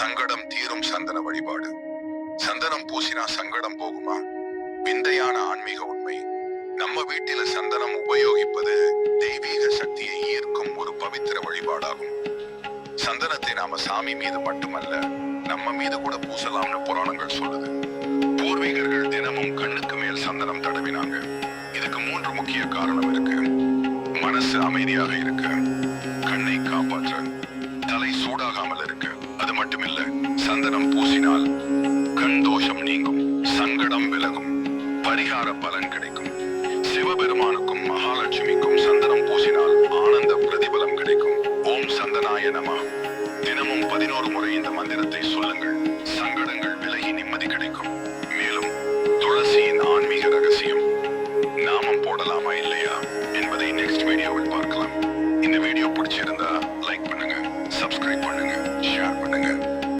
சங்கடம் தீரும் சந்தன வழிபாடு. சந்தனம் பூசினா சங்கடம் போகுமா? விந்தையான ஆன்மீக உண்மை. நம்ம வீட்டில சந்தனம் உபயோகிப்பது தெய்வீக சக்தியை ஈர்க்கும் ஒரு பவித்திர வழிபாடாகும். சந்தனத்தை நாம சாமி மீது மட்டுமல்ல நம்ம மீது கூட பூசலாம்னு புராணங்கள் சொல்லுது. பூர்வீகர்கள் தினமும் கண்ணுக்கு மேல் சந்தனம் தடவினாங்க. இதுக்கு மூன்று முக்கிய காரணம் இருக்கு. மனசு அமைதியாக இருக்க கண்ணை காப்பாற்ற தலை சூடாகாமல் இருக்க மட்டுமில்லை. சந்தனம் பூசினால் கண் தோஷம் நீங்கும் சங்கடம் விலகும் பரிகார பலன் கிடைக்கும். சிவபெருமானுக்கும் மகாலட்சுமிக்கும் சந்தனம் பூசினால் ஆனந்த பிரதிபலம் கிடைக்கும். ஓம் சந்தனாய நம. தினமும் பதினோரு முறை இந்த மந்திரத்தை சொல்லுங்கள். சங்கடங்கள் விலகி நிம்மதி கிடைக்கும். மேலும் துளசியின் ஆன்மீக ரகசியம். நாமம் போடலாமா இல்லையா? என்பதை நெக்ஸ்ட் வீடியோவில் பார்க்கலாம். இந்த வீடியோ பிடிச்சிருந்தா லைக்